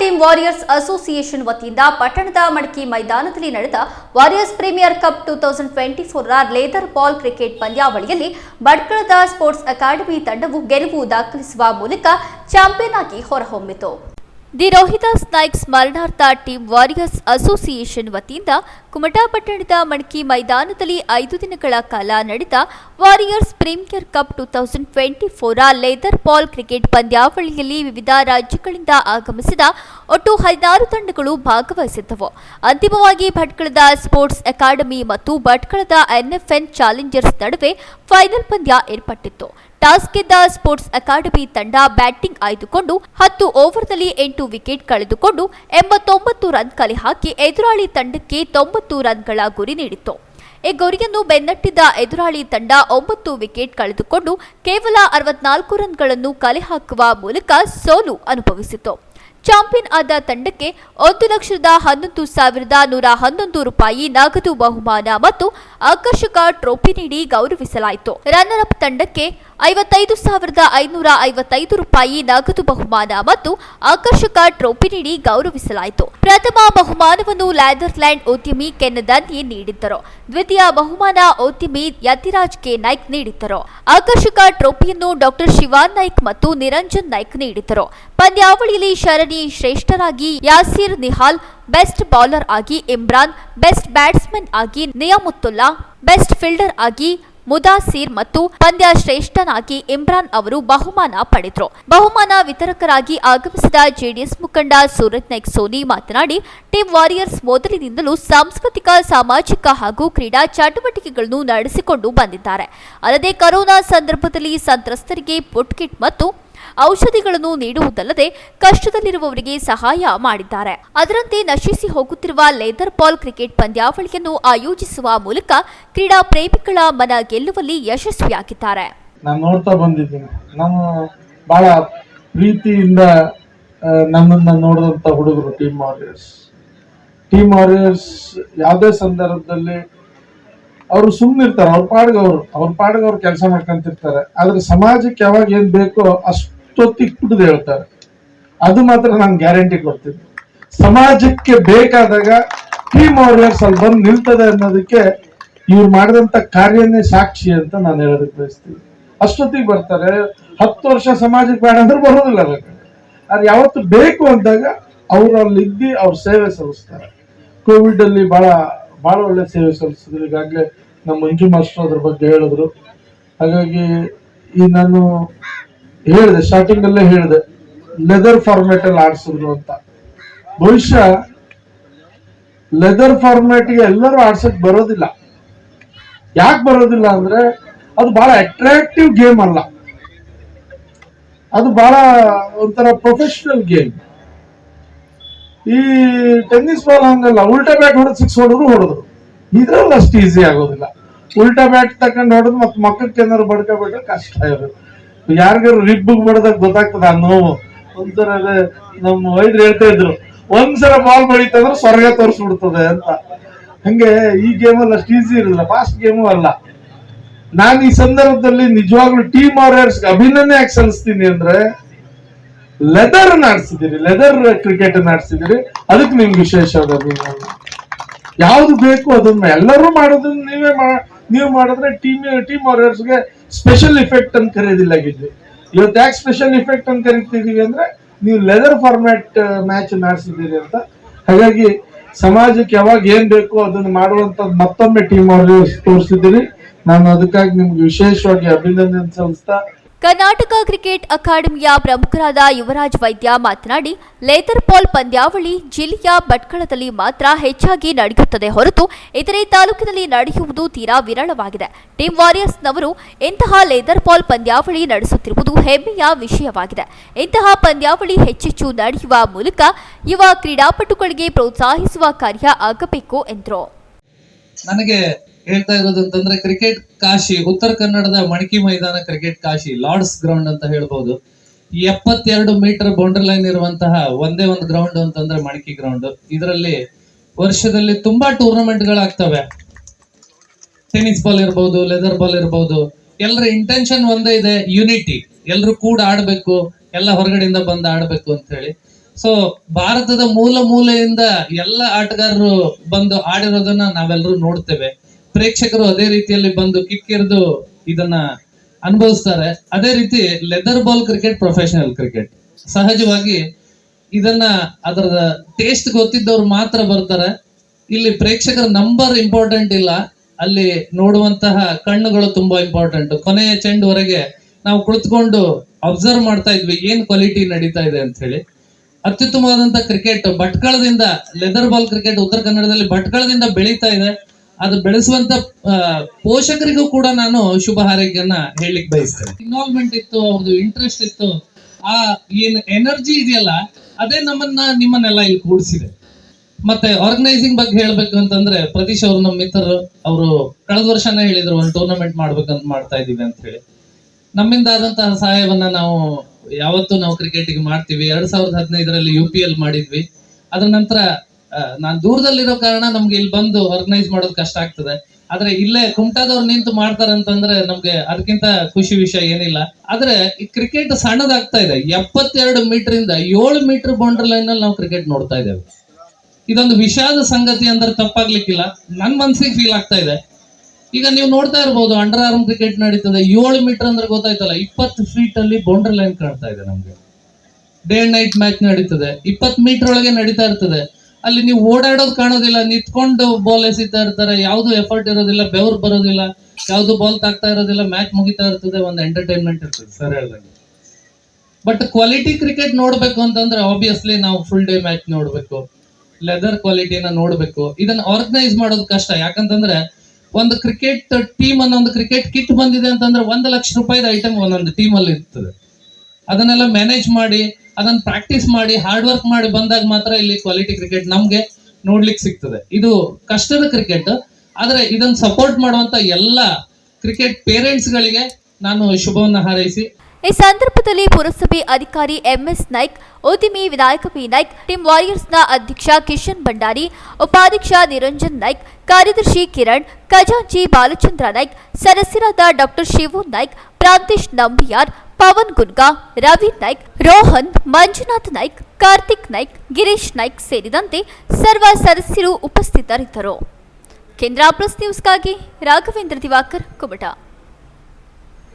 Team warriors association ವತಿಯಿಂದ ಪಟ್ಟಣದ ಮಡಕಿ ಮೈದಾನದಲ್ಲಿ ನಡೆದ warriors premier cup two thousand twenty four leather ball cricket ಪಂದ್ಯಾವಳಿಯಲ್ಲಿ ಭಟ್ಕಳದ ಸ್ಪೋರ್ಟ್ಸ್ ಅಕಾಡೆಮಿ ತಂಡವು ಗೆಲುವು ದಾಖಲಿಸುವ ಮೂಲಕ ಚಾಂಪಿಯನ್ ಆಗಿ ಹೊರಹೊಮ್ಮಿತು. ದಿ ರೋಹಿದಾಸ್ ನಾಯ್ಕ್ ಸ್ಮರಣಾರ್ಥ ಟೀಮ್ ವಾರಿಯರ್ಸ್ ಅಸೋಸಿಯೇಷನ್ ವತಿಯಿಂದ ಕುಮಟಾ ಪಟ್ಟಣದ ಮಣಕಿ ಮೈದಾನದಲ್ಲಿ ಐದು ದಿನಗಳ ಕಾಲ ನಡೆದ warriors premier cup two thousand twenty four leather ball cricket ಪಂದ್ಯಾವಳಿಯಲ್ಲಿ ವಿವಿಧ ರಾಜ್ಯಗಳಿಂದ ಆಗಮಿಸಿದ ಒಟ್ಟು ಹದಿನಾರು ತಂಡಗಳು ಭಾಗವಹಿಸಿದ್ದವು. ಅಂತಿಮವಾಗಿ ಭಟ್ಕಳದ ಸ್ಪೋರ್ಟ್ಸ್ ಅಕಾಡೆಮಿ ಮತ್ತು ಭಟ್ಕಳದ ಎನ್ಎಫ್ಎನ್ ಚಾಲೆಂಜರ್ಸ್ ನಡುವೆ ಫೈನಲ್ ಪಂದ್ಯ ಏರ್ಪಟ್ಟಿತ್ತು. ಟಾಸ್ ಗೆದ್ದ ಸ್ಪೋರ್ಟ್ಸ್ ಅಕಾಡೆಮಿ ತಂಡ ಬ್ಯಾಟಿಂಗ್ ಆಯ್ದುಕೊಂಡು ಹತ್ತು ಓವರ್ನಲ್ಲಿ ಎಂಟು ವಿಕೆಟ್ ಕಳೆದುಕೊಂಡು ಎಂಬತ್ತೊಂಬತ್ತು ರನ್ ಕಲೆ ಹಾಕಿ ಎದುರಾಳಿ ತಂಡಕ್ಕೆ ತೊಂಬತ್ತು ರನ್ಗಳ ಗುರಿ ನೀಡಿತ್ತು. ಈ ಗುರಿಯನ್ನು ಬೆನ್ನಟ್ಟಿದ್ದ ಎದುರಾಳಿ ತಂಡ ಒಂಬತ್ತು ವಿಕೆಟ್ ಕಳೆದುಕೊಂಡು ಕೇವಲ ಅರವತ್ನಾಲ್ಕು ರನ್ಗಳನ್ನು ಕಲೆ ಹಾಕುವ ಮೂಲಕ ಸೋಲು ಅನುಭವಿಸಿತು. ಚಾಂಪಿಯನ್ ಆದ ತಂಡಕ್ಕೆ ಒಂದು ಲಕ್ಷದ ಹನ್ನೊಂದು ಸಾವಿರದ ನೂರ ಹನ್ನೊಂದು ರೂಪಾಯಿ ನಗದು ಬಹುಮಾನ ಮತ್ತು ಆಕರ್ಷಕ ಟ್ರೋಫಿ ನೀಡಿ ಗೌರವಿಸಲಾಯಿತು. ರನ್ನರ್ ಅಪ್ ತಂಡಕ್ಕೆ ಐವತ್ತೈದು ಸಾವಿರದ ಐನೂರ ಐವತ್ತೈದು ರೂಪಾಯಿ ನಗದು ಬಹುಮಾನ ಮತ್ತು ಆಕರ್ಷಕ ಟ್ರೋಫಿ ನೀಡಿ ಗೌರವಿಸಲಾಯಿತು. ಪ್ರಥಮ ಬಹುಮಾನವನ್ನು ಲ್ಯಾದರ್ಲ್ಯಾಂಡ್ ಉದ್ಯಮಿ ಕೆನ್ನದನ್ನಿ ನೀಡಿದ್ದರು. ದ್ವಿತೀಯ ಬಹುಮಾನ ಉದ್ಯಮಿ ಯತಿರಾಜ್ ಕೆ. ನಾಯ್ಕ್ ನೀಡಿದ್ದರು. ಆಕರ್ಷಕ ಟ್ರೋಫಿಯನ್ನು ಡಾಕ್ಟರ್ ಶಿವಾನ್ ನಾಯ್ಕ್ ಮತ್ತು ನಿರಂಜನ್ ನಾಯ್ಕ್ ನೀಡಿದ್ದರು. ಪಂದ್ಯಾವಳಿಯಲ್ಲಿ ಶರಣಿ ಶ್ರೇಷ್ಠರಾಗಿ ಯಾಸಿರ್ ನಿಹಾಲ್, ಬೆಸ್ಟ್ ಬೌಲರ್ ಆಗಿ ಇಮ್ರಾನ್, ಬೆಸ್ಟ್ ಬ್ಯಾಟ್ಸ್ಮನ್ ಆಗಿ ನಿಯಾಮುತ್ತುಲ್ಲಾ ಬೆಸ್ಟ್ ಫೀಲ್ಡರ್ ಆಗಿ ಮುದಾಸೀರ್ ಮತ್ತು ಪಂದ್ಯ ಶ್ರೇಷ್ಠನಾಗಿ ಇಮ್ರಾನ್ ಅವರು ಬಹುಮಾನ ಪಡೆದರು. ಬಹುಮಾನ ವಿತರಕರಾಗಿ ಆಗಮಿಸಿದ ಜೆಡಿಎಸ್ ಮುಖಂಡ ಸೂರತ್ ನಾಯ್ಕ್ ಸೋನಿ ಮಾತನಾಡಿ ಟೀಮ್ ವಾರಿಯರ್ಸ್ ಮೊದಲಿನಿಂದಲೂ ಸಾಂಸ್ಕೃತಿಕ, ಸಾಮಾಜಿಕ ಹಾಗೂ ಕ್ರೀಡಾ ಚಟುವಟಿಕೆಗಳನ್ನು ನಡೆಸಿಕೊಂಡು ಬಂದಿದ್ದಾರೆ. ಅಲ್ಲದೆ ಕರೋನಾ ಸಂದರ್ಭದಲ್ಲಿ ಸಂತ್ರಸ್ತರಿಗೆ ಪುಟ್ಕಿಟ್ ಕಿಟ್ ಮತ್ತು ಔಷಧಿಗಳನ್ನು ನೀಡುವುದಲ್ಲದೆ ಕಷ್ಟದಲ್ಲಿರುವವರಿಗೆ ಸಹಾಯ ಮಾಡಿದ್ದಾರೆ. ಅದರಂತೆ ನಶಿಸಿ ಹೋಗುತ್ತಿರುವ ಲೇದರ್ ಬಾಲ್ ಕ್ರಿಕೆಟ್ ಪಂದ್ಯಾವಳಿಯನ್ನು ಆಯೋಜಿಸುವ ಮೂಲಕ ಕ್ರೀಡಾ ಪ್ರೇಮಿಗಳ ಮನ ಗೆಲ್ಲುವಲ್ಲಿ ಯಶಸ್ವಿಯಾಗಿದ್ದಾರೆ. ನಾನು ನೋಡ್ತಾ ಬಂದಿದ್ದೀನಿ. ನಾನು ಬಹಳ ಪ್ರೀತಿಯಿಂದ ನನ್ನನ್ನ ನೋಡಿದಂತ ಹುಡುಗರು ಟೀಮ್ ವಾರಿಯರ್ಸ್ ಟೀಮ್ ವಾರಿಯರ್ಸ್ ಯಾವುದೇ ಸಂದರ್ಭದಲ್ಲಿ ಅವರು ಸುಮ್ಮನಿರ್ತಾರೆ ಅವ್ರ ಪಾಡ್ಗೆ ಅವರು ಅವ್ರ ಪಾಡ್ಗೆ ಅವ್ರು ಕೆಲಸ ಮಾಡ್ಕೊಂತಿರ್ತಾರೆ. ಆದ್ರೆ ಸಮಾಜಕ್ಕೆ ಯಾವಾಗ ಏನ್ ಬೇಕೋ ಅಷ್ಟೊತ್ತಿಗೆ ಕುಡಿದು ಹೇಳ್ತಾರೆ? ಅದು ಮಾತ್ರ ನಾನು ಗ್ಯಾರಂಟಿ ಕೊಡ್ತೀನಿ. ಸಮಾಜಕ್ಕೆ ಬೇಕಾದಾಗ ಟೀಮ್ ವಾರಿಯರ್ಸ್ ಅಲ್ಲಿ ಬಂದು ನಿಲ್ತದೆ ಅನ್ನೋದಕ್ಕೆ ಇವ್ರು ಮಾಡಿದಂತ ಕಾರ್ಯನೇ ಸಾಕ್ಷಿ ಅಂತ ನಾನು ಹೇಳೋದಕ್ಕೆ ಬಯಸ್ತೀನಿ. ಅಷ್ಟೊತ್ತಿಗೆ ಬರ್ತಾರೆ. ಹತ್ತು ವರ್ಷ ಸಮಾಜಕ್ಕೆ ಬೇಡ ಅಂದ್ರೆ ಬರೋದಿಲ್ಲ ಕಡೆ ಅದು ಯಾವತ್ತು ಬೇಕು ಅಂದಾಗ ಅವ್ರು ಅಲ್ಲಿ ಇದ್ದು ಅವ್ರ ಸೇವೆ ಸಲ್ಲಿಸ್ತಾರೆ. ಕೋವಿಡ್ ಅಲ್ಲಿ ಬಹಳ ಬಹಳ ಒಳ್ಳೆ ಸೇವೆ ಸಲ್ಲಿಸಿದ್ರು. ಈಗಾಗಲೇ ನಮ್ಮ ಮಂಜು ಮಾಸ್ಟರ್ ಅದ್ರ ಬಗ್ಗೆ ಹೇಳಿದ್ರು. ಹಾಗಾಗಿ ಈ ನಾನು ಹೇಳಿದೆ ಸ್ಟಾರ್ಟಿಂಗ್ ಅಲ್ಲೇ ಹೇಳಿದೆ ಲೆದರ್ ಫಾರ್ಮ್ಯಾಟ್ ಅಲ್ಲಿ ಆಡ್ಸಿದ್ರು ಅಂತ. ಬಹುಶಃ ಲೆದರ್ ಫಾರ್ಮ್ಯಾಟ್ಗೆ ಎಲ್ಲರೂ ಆಡ್ಸಕ್ ಬರೋದಿಲ್ಲ. ಯಾಕೆ ಬರೋದಿಲ್ಲ ಅಂದ್ರೆ, ಅದು ಬಹಳ ಅಟ್ರಾಕ್ಟಿವ್ ಗೇಮ್ ಅಲ್ಲ. ಅದು ಬಹಳ ಒಂಥರ ಪ್ರೊಫೆಷನಲ್ ಗೇಮ್ ಈ ಟೆನ್ನಿಸ್ ಬಾಲ್ ಹಂಗಲ್ಲ, ಉಲ್ಟಾ ಬ್ಯಾಟ್ ಹೊಡೆದು ಸಿಕ್ಸ್ ಹೊಡೆದ್ರು ಹೊಡೆದ್ರು. ಇದ್ರಲ್ಲಿ ಅಷ್ಟು ಈಸಿ ಆಗೋದಿಲ್ಲ. ಉಲ್ಟಾ ಬ್ಯಾಟ್ ತಕೊಂಡು ಹೊಡೆದು ಮತ್ತೆ ಮಕ್ಕಕ್ಕೆ ಏನಾದ್ರು ಬಡ್ಕೊಬಿಟ್ರೆ ಕಷ್ಟ ಇರೋದು ಯಾರಿಗಾರು ರಿಬ್ಬಗ್ ಮಾಡಿದಾಗ ಗೊತ್ತಾಗ್ತದ ಆ ನೋವು. ಒಂದ್ಸಲ ನಮ್ಮ ವೈದ್ಯರು ಹೇಳ್ತಾ ಇದ್ರು, ಒಂದ್ಸಲ ಬಾಲ್ ಬಡಿತಂದ್ರೆ ಸ್ವರ್ಗ ತೋರಿಸ್ಬಿಡ್ತದೆ ಅಂತ. ಹಂಗೆ ಈ ಗೇಮಲ್ಲಿ ಅಷ್ಟು ಈಸಿ ಇರಲಿಲ್ಲ ಫಾಸ್ಟ್ ಗೇಮು ಅಲ್ಲ. ನಾನು ಈ ಸಂದರ್ಭದಲ್ಲಿ ನಿಜವಾಗ್ಲೂ ಟೀಮ್ ವಾರಿಯರ್ಸ್ ಅಭಿನಂದನೆ ಯಾಕೆ ಸಲ್ಲಿಸ್ತೀನಿ ಅಂದ್ರೆ ಲೆದರ್ ಆಡ್ಸಿದಿರಿ ಲೆದರ್ ಕ್ರಿಕೆಟ್ ಆಡ್ಸಿದಿರಿ ಅದಕ್ಕೆ ನಿಮ್ಗೆ ವಿಶೇಷವಾದ ಅಭಿನಂದನೆ. ಯಾವ್ದು ಬೇಕು ಅದನ್ನ ಎಲ್ಲರೂ ಮಾಡೋದನ್ನ ನೀವೇ ನೀವು ಮಾಡಿದ್ರೆ ಟೀಮ್ ಟೀಮ್ ವಾರಿಯರ್ಸ್ಗೆ ಸ್ಪೆಷಲ್ ಇಫೆಕ್ಟ್ ಅಂತ ಕರೆಯೋದಿಲ್ಲ ಗಿದ್ವಿ ಇವತ್ತು ಯಾಕೆ ಸ್ಪೆಷಲ್ ಇಫೆಕ್ಟ್ ಅಂತ ಕರಿತಿದೀವಿ ಅಂದ್ರೆ ನೀವು ಲೆದರ್ ಫಾರ್ಮ್ಯಾಟ್ ಮ್ಯಾಚ್ ಆಡಿಸಿದ್ದೀರಿ ಅಂತ. ಹಾಗಾಗಿ ಸಮಾಜಕ್ಕೆ ಯಾವಾಗ ಏನ್ ಬೇಕು ಅದನ್ನ ಮಾಡುವಂತ ಮತ್ತೊಮ್ಮೆ ಟೀಮ್ ಅವ್ರಿಗೆ ತೋರಿಸಿದ್ದೀರಿ. ನಾನು ಅದಕ್ಕಾಗಿ ನಿಮ್ಗೆ ವಿಶೇಷವಾಗಿ ಅಭಿನಂದನೆ ಸಲ್ಲಿಸ್ತಾ ಕರ್ನಾಟಕ ಕ್ರಿಕೆಟ್ ಅಕಾಡೆಮಿಯ ಪ್ರಮುಖರಾದ ಯುವರಾಜ್ ವೈದ್ಯ ಮಾತನಾಡಿ, ಲೇತರ್ ಬಾಲ್ ಪಂದ್ಯಾವಳಿ ಜಿಲ್ಲೆಯ ಭಟ್ಕಳದಲ್ಲಿ ಮಾತ್ರ ಹೆಚ್ಚಾಗಿ ನಡೆಯುತ್ತದೆ ಹೊರತು ಇತರೆ ತಾಲೂಕಿನಲ್ಲಿ ನಡೆಯುವುದು ತೀರಾ ವಿರಳವಾಗಿದೆ. ಟೀಮ್ ವಾರಿಯರ್ಸ್ನವರು ಇಂತಹ ಲೇದರ್ ಬಾಲ್ ಪಂದ್ಯಾವಳಿ ನಡೆಸುತ್ತಿರುವುದು ಹೆಮ್ಮೆಯ ವಿಷಯವಾಗಿದೆ. ಇಂತಹ ಪಂದ್ಯಾವಳಿ ಹೆಚ್ಚೆಚ್ಚು ನಡೆಯುವ ಮೂಲಕ ಯುವ ಕ್ರೀಡಾಪಟುಗಳಿಗೆ ಪ್ರೋತ್ಸಾಹಿಸುವ ಕಾರ್ಯ ಆಗಬೇಕು ಎಂದರು. ನನಗೆ ಹೇಳ್ತಾ ಇರೋದು ಅಂತಂದ್ರೆ ಕ್ರಿಕೆಟ್ ಕಾಶಿ, ಉತ್ತರ ಕನ್ನಡದ ಮಣಕಿ ಮೈದಾನ ಕ್ರಿಕೆಟ್ ಕಾಶಿ ಲಾರ್ಡ್ಸ್ ಗ್ರೌಂಡ್ ಅಂತ ಹೇಳ್ಬಹುದು ಎಪ್ಪತ್ತೆರಡು ಮೀಟರ್ ಬೌಂಡ್ರಿ ಲೈನ್ ಇರುವಂತಹ ಒಂದೇ ಒಂದು ಗ್ರೌಂಡ್ ಅಂತಂದ್ರೆ ಮಣಕಿ ಗ್ರೌಂಡ್ ಇದರಲ್ಲಿ ವರ್ಷದಲ್ಲಿ ತುಂಬಾ ಟೂರ್ನಮೆಂಟ್ ಗಳಾಗ್ತವೆ. ಟೆನಿಸ್ ಬಾಲ್ ಇರ್ಬೋದು ಲೆದರ್ ಬಾಲ್ ಇರ್ಬೋದು. ಎಲ್ಲರ ಇಂಟೆನ್ಷನ್ ಒಂದೇ ಇದೆ ಯುನಿಟಿ ಎಲ್ಲರೂ ಕೂಡ ಆಡ್ಬೇಕು, ಎಲ್ಲ ಹೊರಗಡೆಯಿಂದ ಬಂದು ಆಡ್ಬೇಕು ಅಂತ ಹೇಳಿ. ಸೊ ಭಾರತದ ಮೂಲ ಮೂಲೆಯಿಂದ ಎಲ್ಲ ಆಟಗಾರರು ಬಂದು ಆಡಿರೋದನ್ನ ನಾವೆಲ್ಲರೂ ನೋಡ್ತೇವೆ. ಪ್ರೇಕ್ಷಕರು ಅದೇ ರೀತಿಯಲ್ಲಿ ಬಂದು ಕಿಕ್ಕಿರಿದು ಇದನ್ನ ಅನುಭವಿಸ್ತಾರೆ. ಅದೇ ರೀತಿ leather ball cricket professional cricket ಸಹಜವಾಗಿ ಇದನ್ನ ಅದರ ಟೇಸ್ಟ್ ಗೊತ್ತಿದ್ದವ್ರು ಮಾತ್ರ ಬರ್ತಾರೆ. ಇಲ್ಲಿ ಪ್ರೇಕ್ಷಕರ ನಂಬರ್ ಇಂಪಾರ್ಟೆಂಟ್ ಇಲ್ಲ. ಅಲ್ಲಿ ನೋಡುವಂತಹ ಕಣ್ಣುಗಳು ತುಂಬಾ ಇಂಪಾರ್ಟೆಂಟ್ ಕೊನೆಯ ಚೆಂಡುವರೆಗೆ ನಾವು ಕುಳಿತುಕೊಂಡು ಅಬ್ಸರ್ವ್ ಮಾಡ್ತಾ ಇದ್ವಿ, ಏನ್ ಕ್ವಾಲಿಟಿ ನಡೀತಾ ಇದೆ ಅಂತ ಹೇಳಿ. ಅತ್ಯುತ್ತಮವಾದಂತಹ ಕ್ರಿಕೆಟ್ ಭಟ್ಕಳದಿಂದ ಲೆದರ್ ಬಾಲ್ ಕ್ರಿಕೆಟ್ ಉತ್ತರ ಕನ್ನಡದಲ್ಲಿ ಭಟ್ಕಳದಿಂದ ಬೆಳೀತಾ ಇದೆ. ಅದು ಬೆಳೆಸುವಂತ ಪೋಷಕರಿಗೂ ಕೂಡ ನಾನು ಶುಭ ಹಾರೈಕೆಯನ್ನ ಹೇಳಲಿಕ್ಕೆ ಬಯಸ್ತೇನೆ. ಇನ್ವಾಲ್ವ್ಮೆಂಟ್ ಇತ್ತು, ಅವ್ರದ್ದು ಇಂಟ್ರೆಸ್ಟ್ ಇತ್ತು, ಆ, ಏನ್ ಎನರ್ಜಿ ಇದೆಯಲ್ಲ, ಅದೇ ನಮ್ಮನ್ನ, ನಿಮ್ಮನ್ನೆಲ್ಲ ಇಲ್ಲಿ ಕೂಡಿಸಿದೆ. ಮತ್ತೆ ಆರ್ಗನೈಸಿಂಗ್ ಬಗ್ಗೆ ಹೇಳ್ಬೇಕು ಅಂತಂದ್ರೆ ಪ್ರತೀಶ್ ಅವರು ನಮ್ಮ ಮಿತ್ರರು, ಅವರು ಕಳೆದ ವರ್ಷನೇ ಹೇಳಿದ್ರು, ಒಂದು ಟೂರ್ನಮೆಂಟ್ ಮಾಡ್ಬೇಕಂತ ಮಾಡ್ತಾ ಇದ್ದೀವಿ ಅಂತ ಹೇಳಿ. ನಮ್ಮಿಂದ ಆದಂತಹ ಸಹಾಯವನ್ನ ನಾವು ಯಾವತ್ತೂ ನಾವು ಕ್ರಿಕೆಟ್ಗೆ ಮಾಡ್ತೀವಿ. ಎರಡ್ ಸಾವಿರದ ಹದಿನೈದರಲ್ಲಿ ಯು ಪಿ ಎಲ್ ಮಾಡಿದ್ವಿ. ಅದ್ರ ನಂತರ ನಾನು ದೂರದಲ್ಲಿರೋ ಕಾರಣ ನಮ್ಗೆ ಇಲ್ಲಿ ಬಂದು ಆರ್ಗನೈಸ್ ಮಾಡೋದು ಕಷ್ಟ ಆಗ್ತದೆ. ಆದ್ರೆ ಇಲ್ಲೇ ಕುಮಟಾದವ್ರು ನಿಂತು ಮಾಡ್ತಾರಂತಂದ್ರೆ ನಮ್ಗೆ ಅದಕ್ಕಿಂತ ಖುಷಿ ವಿಷಯ ಏನಿಲ್ಲ. ಆದ್ರೆ ಈ ಕ್ರಿಕೆಟ್ ಸಣ್ಣದಾಗ್ತಾ ಇದೆ. ಎಪ್ಪತ್ತೆರಡು ಮೀಟರ್ ಇಂದ ಏಳು ಮೀಟರ್ ಬೌಂಡ್ರಿ ಲೈನ್ ಅಲ್ಲಿ ನಾವು ಕ್ರಿಕೆಟ್ ನೋಡ್ತಾ ಇದ್ದೇವೆ. ಇದೊಂದು ವಿಷಾದ ಸಂಗತಿ ಅಂದ್ರೆ ತಪ್ಪಾಗ್ಲಿಕ್ಕಿಲ್ಲ. ನನ್ ಮನ್ಸಿಗೆ ಫೀಲ್ ಆಗ್ತಾ ಇದೆ. ಈಗ ನೀವು ನೋಡ್ತಾ ಇರ್ಬೋದು ಅಂಡರ್ ಆರ್ಮ್ ಕ್ರಿಕೆಟ್ ನಡೀತದೆ. ಏಳು ಮೀಟರ್ ಅಂದ್ರೆ ಗೊತ್ತಾಯ್ತಲ್ಲ, ಇಪ್ಪತ್ತು ಫೀಟ್ ಅಲ್ಲಿ ಬೌಂಡ್ರಿ ಲೈನ್ ಕಾಣ್ತಾ ಇದೆ ನಮ್ಗೆ. ಡೇ ಅಂಡ್ ನೈಟ್ ಮ್ಯಾಚ್ ನಡೀತದೆ. ಇಪ್ಪತ್ತು ಮೀಟರ್ ಒಳಗೆ ನಡೀತಾ ಇರ್ತದೆ. ಅಲ್ಲಿ ನೀವು ಓಡಾಡೋದು ಕಾಣೋದಿಲ್ಲ ನಿಂತ್ಕೊಂಡು ಬಾಲ್ ಎಸಿತಾ ಇರ್ತಾರೆ ಯಾವ್ದು ಎಫರ್ಟ್ ಇರೋದಿಲ್ಲ ಬೆವರು ಬರೋದಿಲ್ಲ ಯಾವ್ದು ಬಾಲ್ ತಾಗ್ತಾ ಇರೋದಿಲ್ಲ ಮ್ಯಾಚ್ ಮುಗಿತಾ ಇರ್ತದೆ ಒಂದು ಎಂಟರ್ಟೈನ್ಮೆಂಟ್ ಇರ್ತದೆ. ಸರ್ ಹೇಳ್ದಂಗೆ ಬಟ್ ಕ್ವಾಲಿಟಿ ಕ್ರಿಕೆಟ್ ನೋಡ್ಬೇಕು ಅಂತಂದ್ರೆ ಆಬ್ವಿಯಸ್ಲಿ ನಾವು ಫುಲ್ ಡೇ ಮ್ಯಾಚ್ ನೋಡ್ಬೇಕು. ಲೆದರ್ ಕ್ವಾಲಿಟಿನ ನೋಡ್ಬೇಕು. ಇದನ್ನ ಆರ್ಗನೈಸ್ ಮಾಡೋದು ಕಷ್ಟ. ಯಾಕಂತಂದ್ರೆ ಒಂದು ಕ್ರಿಕೆಟ್ ಟೀಮ್ ಅನ್ನೋ ಒಂದು ಕ್ರಿಕೆಟ್ ಕಿಟ್ ಬಂದಿದೆ ಅಂತಂದ್ರೆ ಒಂದು ಲಕ್ಷ ರೂಪಾಯಿದ ಐಟಮ್ ಒಂದೊಂದು ಟೀಮ್ ಅಲ್ಲಿ ಇರ್ತದೆ. ಅದನ್ನೆಲ್ಲ ಮ್ಯಾನೇಜ್ ಮಾಡಿ ಅದನ್ನ ಪ್ರಾಕ್ಟೀಸ್ ಮಾಡಿ ಹಾರ್ಡ್ ವರ್ಕ್ ಮಾಡಿ ಬಂದಾಗ ಮಾತ್ರ ಇಲ್ಲಿ ಕ್ವಾಲಿಟಿ ಕ್ರಿಕೆಟ್ ನಮ್ಗೆ ನೋಡ್ಲಿಕ್ಕೆ ಸಿಗ್ತದೆ. ಇದು ಕಷ್ಟದ ಕ್ರಿಕೆಟ್ ಆದ್ರೆ ಇದನ್ನ ಸಪೋರ್ಟ್ ಮಾಡುವಂತ ಎಲ್ಲ ಕ್ರಿಕೆಟ್ ಪೇರೆಂಟ್ಸ್ ಗಳಿಗೆ ನಾನು ಶುಭವನ್ನು ಹಾರೈಸಿ. ಈ ಸಂದರ್ಭದಲ್ಲಿ ಪುರಸಭೆ ಅಧಿಕಾರಿ ಎಂಎಸ್ ನಾಯ್ಕ್ ಉದ್ಯಮಿ ವಿನಾಯಕ ಪಿ ನಾಯ್ಕ್ ಟೀಮ್ ವಾರಿಯರ್ಸ್ನ ಅಧ್ಯಕ್ಷ ಕಿಶನ್ ಭಂಡಾರಿ, ಉಪಾಧ್ಯಕ್ಷ ನಿರಂಜನ್ ನಾಯ್ಕ್, ಕಾರ್ಯದರ್ಶಿ ಕಿರಣ್, ಖಜಾಂಚಿ ಬಾಲಚಂದ್ರ ನಾಯ್ಕ್, ಸದಸ್ಯರಾದ ಡಾಕ್ಟರ್ ಶಿವು ನಾಯ್ಕ್, ಪ್ರಾಂತೇಶ್ ನಂಬಿಯಾರ್ ಪವನ್ ಗುನ್ಗಾ ರವಿ ನಾಯ್ಕ್, ರೋಹನ್, ಮಂಜುನಾಥ್ ನಾಯ್ಕ್, ಕಾರ್ತಿಕ್ ನಾಯ್ಕ್, ಗಿರೀಶ್ ನಾಯ್ಕ್ ಸೇರಿದಂತೆ ಸರ್ವ ಸದಸ್ಯರು ಉಪಸ್ಥಿತರಿದ್ದರು. ಕೇಂದ್ರ ಪ್ಲಸ್ ನ್ಯೂಸ್ಗಾಗಿ ರಾಘವೇಂದ್ರ ದಿವಾಕರ್, ಕುಮಟಾ.